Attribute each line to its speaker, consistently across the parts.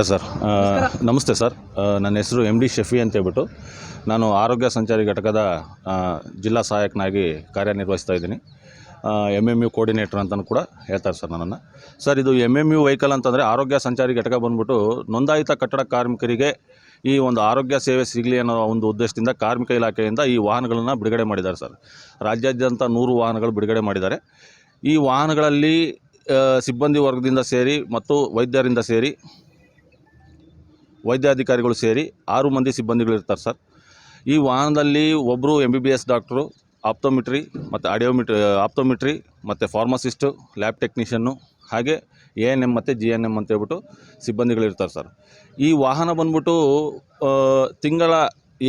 Speaker 1: Sir. ನಮಸ್ತೆ sir. ನನ್ನ ಹೆಸರು ಎಂ ಡಿ ಶಫಿ ಅಂತ ಹೇಳ್ಬಿಟ್ಟು ನಾನು ಆರೋಗ್ಯ ಸಂಚಾರಿ ಘಟಕದ ಜಿಲ್ಲಾ ಸಹಾಯಕನಾಗಿ ಕಾರ್ಯನಿರ್ವಹಿಸ್ತಾ ಇದ್ದೀನಿ. ಎಂ ಎಂ ಯು ಕೋರ್ಡಿನೇಟರ್ ಅಂತಲೂ ಕೂಡ ಹೇಳ್ತಾರೆ ಸರ್ ನನ್ನನ್ನು. ಸರ್, ಇದು ಎಂ ಎಂ ಯು ವೆಹಿಕಲ್ ಅಂತಂದರೆ ಆರೋಗ್ಯ ಸಂಚಾರಿ ಘಟಕ ಬಂದ್ಬಿಟ್ಟು ನೋಂದಾಯಿತ ಕಟ್ಟಡ ಕಾರ್ಮಿಕರಿಗೆ ಈ ಒಂದು ಆರೋಗ್ಯ ಸೇವೆ ಸಿಗಲಿ ಅನ್ನೋ ಒಂದು ಉದ್ದೇಶದಿಂದ ಕಾರ್ಮಿಕ ಇಲಾಖೆಯಿಂದ ಈ ವಾಹನಗಳನ್ನು ಬಿಡುಗಡೆ ಮಾಡಿದ್ದಾರೆ ಸರ್. ರಾಜ್ಯಾದ್ಯಂತ ನೂರು ವಾಹನಗಳು ಬಿಡುಗಡೆ ಮಾಡಿದ್ದಾರೆ. ಈ ವಾಹನಗಳಲ್ಲಿ ಸಿಬ್ಬಂದಿ ವರ್ಗದಿಂದ ಸೇರಿ ಮತ್ತು ವೈದ್ಯರಿಂದ ಸೇರಿ ವೈದ್ಯಾಧಿಕಾರಿಗಳು ಸೇರಿ ಆರು ಮಂದಿ ಸಿಬ್ಬಂದಿಗಳು ಇರ್ತಾರೆ ಸರ್. ಈ ವಾಹನದಲ್ಲಿ ಒಬ್ಬರು M B B S doctor optometry ಮತ್ತು ಆಡಿಯೋಮಿಟ್ರಿ ಆಪ್ತೋಮಿಟ್ರಿ ಮತ್ತು ಫಾರ್ಮಸಿಸ್ಟು ಲ್ಯಾಬ್ ಟೆಕ್ನಿಷಿಯನ್ನು ಹಾಗೆ ಎ ಎನ್ ಎಂ ಮತ್ತು ಜಿ ಎನ್ ಎಂ ಅಂತ ಹೇಳ್ಬಿಟ್ಟು ಸಿಬ್ಬಂದಿಗಳು ಇರ್ತಾರೆ ಸರ್. ಈ ವಾಹನ ಬಂದ್ಬಿಟ್ಟು ತಿಂಗಳ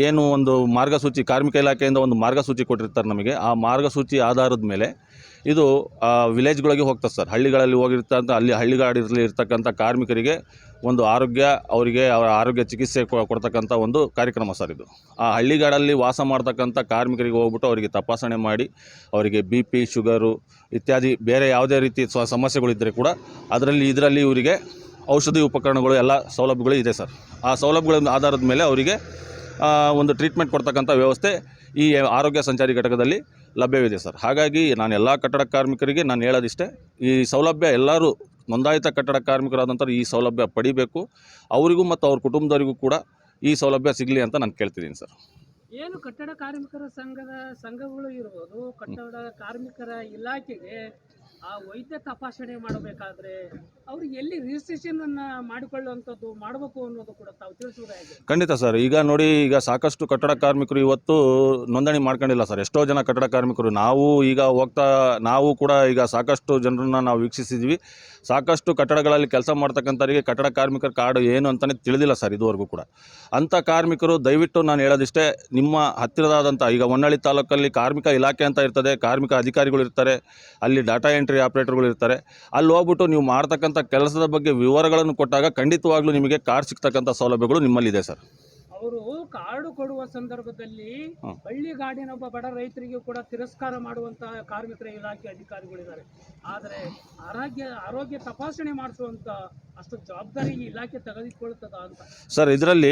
Speaker 1: ಏನು ಒಂದು ಮಾರ್ಗಸೂಚಿ, ಕಾರ್ಮಿಕ ಇಲಾಖೆಯಿಂದ ಒಂದು ಮಾರ್ಗಸೂಚಿ ಕೊಟ್ಟಿರ್ತಾರೆ ನಮಗೆ. ಆ ಮಾರ್ಗಸೂಚಿ ಆಧಾರದ ಮೇಲೆ ಇದು ವಿಲೇಜ್ಗಳಿಗೆ ಹೋಗ್ತದೆ ಸರ್. ಹಳ್ಳಿಗಳಲ್ಲಿ ಹೋಗಿರ್ತಕ್ಕಂಥ, ಅಲ್ಲಿ ಹಳ್ಳಿಗಾಡಿರಲಿ ಇರ್ತಕ್ಕಂಥ ಕಾರ್ಮಿಕರಿಗೆ ಒಂದು ಆರೋಗ್ಯ, ಅವರಿಗೆ ಅವರ ಆರೋಗ್ಯ ಚಿಕಿತ್ಸೆ ಕೊಡ್ತಕ್ಕಂಥ ಒಂದು ಕಾರ್ಯಕ್ರಮ ಸರ್ ಇದು. ಆ ಹಳ್ಳಿಗಾಡಲ್ಲಿ ವಾಸ ಮಾಡ್ತಕ್ಕಂಥ ಕಾರ್ಮಿಕರಿಗೆ ಹೋಗ್ಬಿಟ್ಟು ಅವರಿಗೆ ತಪಾಸಣೆ ಮಾಡಿ, ಅವರಿಗೆ ಬಿ ಪಿ, ಶುಗರು ಇತ್ಯಾದಿ ಬೇರೆ ಯಾವುದೇ ರೀತಿ ಸ್ವ, ಸಮಸ್ಯೆಗಳಿದ್ದರೆ ಕೂಡ ಅದರಲ್ಲಿ, ಇದರಲ್ಲಿ ಇವರಿಗೆ ಔಷಧಿ ಉಪಕರಣಗಳು ಎಲ್ಲ ಸೌಲಭ್ಯಗಳು ಇದೆ ಸರ್. ಆ ಸೌಲಭ್ಯಗಳ ಆಧಾರದ ಮೇಲೆ ಅವರಿಗೆ ಒಂದು ಟ್ರೀಟ್ಮೆಂಟ್ ಕೊಡ್ತಕ್ಕಂಥ ವ್ಯವಸ್ಥೆ ಈ ಆರೋಗ್ಯ ಸಂಚಾರಿ ಘಟಕದಲ್ಲಿ ಲಭ್ಯವಿದೆ ಸರ್. ಹಾಗಾಗಿ ನಾನು ಎಲ್ಲ ಕಟ್ಟಡ ಕಾರ್ಮಿಕರಿಗೆ ನಾನು ಹೇಳೋದಿಷ್ಟೇ, ಈ ಸೌಲಭ್ಯ ಎಲ್ಲರೂ ನೋಂದಾಯಿತ ಕಟ್ಟಡ ಕಾರ್ಮಿಕರಾದಂಥ ಈ ಸೌಲಭ್ಯ ಪಡಿಬೇಕು. ಅವರಿಗೂ ಮತ್ತು ಅವ್ರ ಕುಟುಂಬದವರಿಗೂ ಕೂಡ ಈ ಸೌಲಭ್ಯ ಸಿಗಲಿ ಅಂತ ನಾನು ಕೇಳ್ತಿದ್ದೀನಿ ಸರ್.
Speaker 2: ಏನು ಕಟ್ಟಡ ಕಾರ್ಮಿಕರ ಸಂಘದ ಸಂಘಗಳು ಇರ್ಬೋದು, ಕಟ್ಟಡ ಕಾರ್ಮಿಕರ ಇಲಾಖೆಗೆ ಆ ವೈದ್ಯ ತಪಾಸಣೆ ಮಾಡಬೇಕಾದ್ರೆ ಅವ್ರು ಎಲ್ಲಿ ರಿಜಿಸ್ಟ್ರೇಷನ್ ಅನ್ನ ಮಾಡಿಕೊಳ್ಳುವಂಥದ್ದು ಮಾಡಬೇಕು ಅನ್ನೋದು ಕೂಡ ತಾವು ತಿಳಿಸುವುದು ಹೇಗೆ.
Speaker 1: ಖಂಡಿತ ಸರ್. ಈಗ ನೋಡಿ, ಈಗ ಸಾಕಷ್ಟು ಕಟ್ಟಡ ಕಾರ್ಮಿಕರು ಇವತ್ತು ನೋಂದಣಿ ಮಾಡ್ಕೊಂಡಿಲ್ಲ ಸರ್. ಎಷ್ಟೋ ಜನ ಕಟ್ಟಡ ಕಾರ್ಮಿಕರು ನಾವು ಈಗ ಹೋಗ್ತಾ, ನಾವು ಕೂಡ ಈಗ ಸಾಕಷ್ಟು ಜನರನ್ನ ನಾವು ವೀಕ್ಷಿಸಿದ್ವಿ. ಸಾಕಷ್ಟು ಕಟ್ಟಡಗಳಲ್ಲಿ ಕೆಲಸ ಮಾಡ್ತಕ್ಕಂಥವರಿಗೆ ಕಟ್ಟಡ ಕಾರ್ಮಿಕರ ಕಾರ್ಡ್ ಏನು ಅಂತಲೇ ತಿಳಿದಿಲ್ಲ ಸರ್ ಇದುವರೆಗೂ ಕೂಡ. ಅಂಥ ಕಾರ್ಮಿಕರು ದಯವಿಟ್ಟು ನಾನು ಹೇಳೋದಿಷ್ಟೇ, ನಿಮ್ಮ ಹತ್ತಿರದಾದಂಥ, ಈಗ ಹೊನ್ನಳ್ಳಿ ತಾಲೂಕಲ್ಲಿ ಕಾರ್ಮಿಕ ಇಲಾಖೆ ಅಂತ ಇರ್ತದೆ, ಕಾರ್ಮಿಕ ಅಧಿಕಾರಿಗಳು ಇರ್ತಾರೆ, ಅಲ್ಲಿ ಡಾಟಾ ಎಂಟ್ರಿ ಆಪ್ರೇಟರ್ಗಳು ಇರ್ತಾರೆ. ಅಲ್ಲಿ ಹೋಗ್ಬಿಟ್ಟು ನೀವು ಮಾಡ್ತಕ್ಕಂಥ ಕೆಲಸದ ಬಗ್ಗೆ ವಿವರಗಳನ್ನು ಕೊಟ್ಟಾಗ ಖಂಡಿತವಾಗ್ಲೂ ನಿಮಗೆ ಕಾರ್ಡ್ ಸಿಗ್ತಕ್ಕಂಥ ಸೌಲಭ್ಯಗಳು ನಿಮ್ಮಲ್ಲಿದೆ ಸರ್.
Speaker 2: ಅವರು ಕಾರ್ಡು ಕೊಡುವ ಸಂದರ್ಭದಲ್ಲಿ
Speaker 1: ಹಳ್ಳಿ
Speaker 2: ಗಾಡಿನ ಒಬ್ಬ ಬಡ ರೈತರಿಗೆ ಕೂಡ ತಿರಸ್ಕಾರ ಮಾಡುವಂತಹ ಕಾರ್ಮಿಕರ ಇಲಾಖೆ ಅಧಿಕಾರಿಗಳಿದ್ದಾರೆ. ಆದರೆ ಆರೋಗ್ಯ ಆರೋಗ್ಯ ತಪಾಸಣೆ ಮಾಡಿಸುವಂತ
Speaker 1: ಸರ್, ಇದರಲ್ಲಿ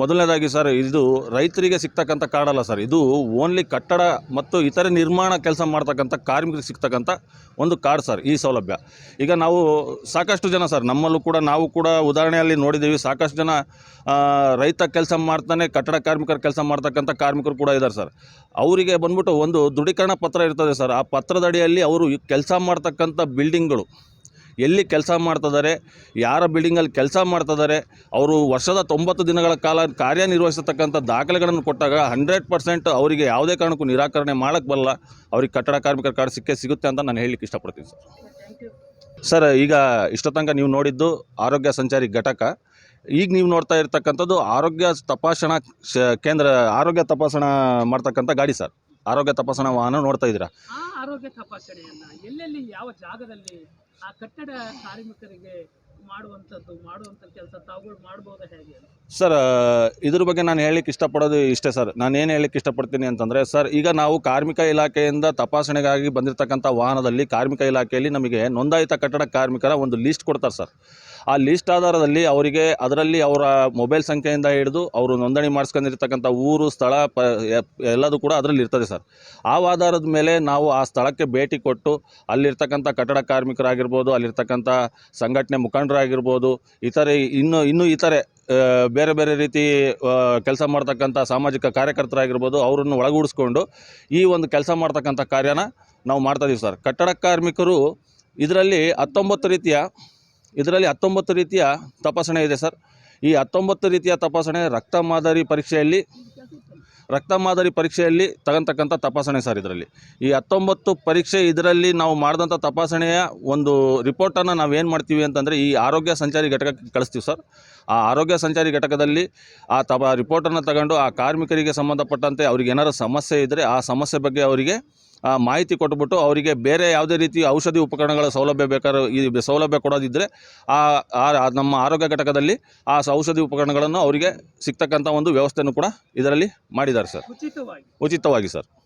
Speaker 1: ಮೊದಲನೇದಾಗಿ ಸರ್, ಇದು ರೈತರಿಗೆ ಸಿಗ್ತಕ್ಕಂಥ ಅಲ್ಲ ಸರ್. ಇದು ಓನ್ಲಿ ಕಟ್ಟಡ ಮತ್ತು ಇತರೆ ನಿರ್ಮಾಣ ಕೆಲಸ ಮಾಡ್ತಕ್ಕಂಥ ಕಾರ್ಮಿಕರಿಗೆ ಸಿಗ್ತಕ್ಕಂಥ ಒಂದು ಕಾರ್ಡ್ ಸರ್, ಈ ಸೌಲಭ್ಯ. ಈಗ ನಾವು ಸಾಕಷ್ಟು ಜನ ಸರ್, ನಮ್ಮಲ್ಲೂ ಕೂಡ ನಾವು ಕೂಡ ಉದಾಹರಣೆಯಲ್ಲಿ ನೋಡಿದ್ದೀವಿ, ಸಾಕಷ್ಟು ಜನ ರೈತ ಕೆಲಸ ಮಾಡ್ತಾನೆ, ಕಟ್ಟಡ ಕಾರ್ಮಿಕರ ಕೆಲಸ ಮಾಡ್ತಕ್ಕಂಥ ಕಾರ್ಮಿಕರು ಕೂಡ ಇದ್ದಾರೆ ಸರ್. ಅವರಿಗೆ ಬಂದ್ಬಿಟ್ಟು ಒಂದು ದೃಢೀಕರಣ ಪತ್ರ ಇರ್ತದೆ ಸರ್. ಆ ಪತ್ರದ ಅಡಿಯಲ್ಲಿ ಅವರು ಕೆಲಸ ಮಾಡ್ತಕ್ಕಂಥ ಬಿಲ್ಡಿಂಗ್ಗಳು ಎಲ್ಲಿ ಕೆಲಸ ಮಾಡ್ತಿದ್ದಾರೆ, ಯಾರ ಬಿಲ್ಡಿಂಗಲ್ಲಿ ಕೆಲಸ ಮಾಡ್ತಿದ್ದಾರೆ, ಅವರು ವರ್ಷದ ತೊಂಬತ್ತು ದಿನಗಳ ಕಾಲ ಕಾರ್ಯನಿರ್ವಹಿಸತಕ್ಕಂಥ ದಾಖಲೆಗಳನ್ನು ಕೊಟ್ಟಾಗ ಹಂಡ್ರೆಡ್ ಪರ್ಸೆಂಟ್ ಅವರಿಗೆ ಯಾವುದೇ ಕಾರಣಕ್ಕೂ ನಿರಾಕರಣೆ ಮಾಡೋಕ್ಕೆ ಬರಲ್ಲ. ಅವ್ರಿಗೆ ಕಟ್ಟಡ ಕಾರ್ಮಿಕರ ಕಾರ್ಡ್ ಸಿಕ್ಕೇ ಸಿಗುತ್ತೆ ಅಂತ ನಾನು ಹೇಳಲಿಕ್ಕೆ ಇಷ್ಟಪಡ್ತೀನಿ ಸರ್. ಸರ್, ಈಗ ಇಷ್ಟೊತ್ತನಕ ನೀವು ನೋಡಿದ್ದು ಆರೋಗ್ಯ ಸಂಚಾರಿ ಘಟಕ. ಈಗ ನೀವು ನೋಡ್ತಾ ಇರ್ತಕ್ಕಂಥದ್ದು ಆರೋಗ್ಯ ತಪಾಸಣಾ ಕೇಂದ್ರ, ಆರೋಗ್ಯ ತಪಾಸಣಾ ಮಾಡ್ತಕ್ಕಂಥ ಗಾಡಿ ಸರ್. ಆರೋಗ್ಯ ತಪಾಸಣಾ ವಾಹನ ನೋಡ್ತಾ ಇದ್ದೀರಾ?
Speaker 2: ಆರೋಗ್ಯ ತಪಾಸಣೆಯನ್ನು ಎಲ್ಲೆಲ್ಲಿ ಯಾವ ಜಾಗದಲ್ಲಿ ಆ ಕಟ್ಟಡ ಕಾರ್ಮಿಕರಿಗೆ ಮಾಡುವಂಥದ್ದು, ಮಾಡುವಂಥ ಕೆಲಸ ತಾವುಗಳು ಹೇಗೆ?
Speaker 1: ಸರ್ ಇದ್ರ ಬಗ್ಗೆ ನಾನು ಹೇಳಲಿಕ್ಕೆ ಇಷ್ಟಪಡೋದು ಇಷ್ಟೇ ಸರ್. ನಾನು ಏನು ಹೇಳಲಿಕ್ಕೆ ಇಷ್ಟಪಡ್ತೀನಿ ಅಂತಂದರೆ, ಸರ್, ಈಗ ನಾವು ಕಾರ್ಮಿಕ ಇಲಾಖೆಯಿಂದ ತಪಾಸಣೆಗಾಗಿ ಬಂದಿರತಕ್ಕಂಥ ವಾಹನದಲ್ಲಿ ಕಾರ್ಮಿಕ ಇಲಾಖೆಯಲ್ಲಿ ನಮಗೆ ನೋಂದಾಯಿತ ಕಟ್ಟಡ ಕಾರ್ಮಿಕರ ಒಂದು ಲಿಸ್ಟ್ ಕೊಡ್ತಾರೆ ಸರ್. ಆ ಲಿಸ್ಟ್ ಆಧಾರದಲ್ಲಿ ಅವರಿಗೆ ಅದರಲ್ಲಿ ಅವರ ಮೊಬೈಲ್ ಸಂಖ್ಯೆಯಿಂದ ಹಿಡಿದು ಅವರು ನೋಂದಣಿ ಮಾಡಿಸ್ಕೊಂಡಿರ್ತಕ್ಕಂಥ ಊರು, ಸ್ಥಳ, ಪ ಎಲ್ಲದೂ ಕೂಡ ಅದರಲ್ಲಿ ಇರ್ತದೆ ಸರ್ ಆ ಆಧಾರದ ಮೇಲೆ ನಾವು ಆ ಸ್ಥಳಕ್ಕೆ ಭೇಟಿ ಕೊಟ್ಟು ಅಲ್ಲಿರ್ತಕ್ಕಂಥ ಕಟ್ಟಡ ಕಾರ್ಮಿಕರಾಗಿರ್ಬೋದು, ಅಲ್ಲಿರ್ತಕ್ಕಂಥ ಸಂಘಟನೆ ಮುಖಂಡರಾಗಿರ್ಬೋದು, ಇತರೆ ಇನ್ನು, ಇನ್ನೂ ಇತರೆ ಬೇರೆ ಬೇರೆ ರೀತಿ ಕೆಲಸ ಮಾಡ್ತಕ್ಕಂಥ ಸಾಮಾಜಿಕ ಕಾರ್ಯಕರ್ತರಾಗಿರ್ಬೋದು, ಅವರನ್ನು ಒಳಗೂಡಿಸ್ಕೊಂಡು ಈ ಒಂದು ಕೆಲಸ ಮಾಡ್ತಕ್ಕಂಥ ಕಾರ್ಯನ ನಾವು ಮಾಡ್ತಾ ಮಾಡ್ತಾಯಿದ್ದೀವಿ ಸರ್ ಕಟ್ಟಡ ಕಾರ್ಮಿಕರು ಇದರಲ್ಲಿ ಹತ್ತೊಂಬತ್ತು ರೀತಿಯ ಇದರಲ್ಲಿ ಹತ್ತೊಂಬತ್ತು ರೀತಿಯ ತಪಾಸಣೆ ಇದೆ ಸರ್. ಈ ಹತ್ತೊಂಬತ್ತು ರೀತಿಯ ತಪಾಸಣೆ ರಕ್ತ ಮಾದರಿ ಪರೀಕ್ಷೆಯಲ್ಲಿ, ರಕ್ತ ಮಾದರಿ ಪರೀಕ್ಷೆಯಲ್ಲಿ ತಗಂತಕ್ಕಂಥ ತಪಾಸಣೆ ಸರ್ ಇದರಲ್ಲಿ. ಈ ಹತ್ತೊಂಬತ್ತು ಪರೀಕ್ಷೆ ಇದರಲ್ಲಿ ನಾವು ಮಾಡಿದಂಥ ತಪಾಸಣೆಯ ಒಂದು ರಿಪೋರ್ಟನ್ನು ನಾವು ಏನು ಮಾಡ್ತೀವಿ ಅಂತಂದರೆ ಈ ಆರೋಗ್ಯ ಸಂಚಾರಿ ಘಟಕಕ್ಕೆ ಕಳಿಸ್ತೀವಿ ಸರ್. ಆ ಆರೋಗ್ಯ ಸಂಚಾರಿ ಘಟಕದಲ್ಲಿ ಆ ತಪ, ರಿಪೋರ್ಟನ್ನು ತಗೊಂಡು ಆ ಕಾರ್ಮಿಕರಿಗೆ ಸಂಬಂಧಪಟ್ಟಂತೆ ಅವ್ರಿಗೆ ಏನಾರು ಸಮಸ್ಯೆ ಇದ್ದರೆ ಆ ಸಮಸ್ಯೆ ಬಗ್ಗೆ ಅವರಿಗೆ ಮಾಹಿತಿ ಕೊಟ್ಬಿಟ್ಟು ಅವರಿಗೆ ಬೇರೆ ಯಾವುದೇ ರೀತಿ ಔಷಧಿ ಉಪಕರಣಗಳ ಸೌಲಭ್ಯ ಬೇಕಾದ್ರೆ ಈ ಸೌಲಭ್ಯ ಕೊಡೋದಿದ್ದರೆ ಆ ನಮ್ಮ ಆರೋಗ್ಯ ಘಟಕದಲ್ಲಿ ಆ ಔಷಧಿ ಉಪಕರಣಗಳನ್ನು ಅವರಿಗೆ ಸಿಗ್ತಕ್ಕಂಥ ಒಂದು ವ್ಯವಸ್ಥೆಯನ್ನು ಕೂಡ ಇದರಲ್ಲಿ ಮಾಡಿದ್ದಾರೆ ಸರ್.
Speaker 2: ಉಚಿತವಾಗಿ.
Speaker 1: ಉಚಿತವಾಗಿ ಸರ್.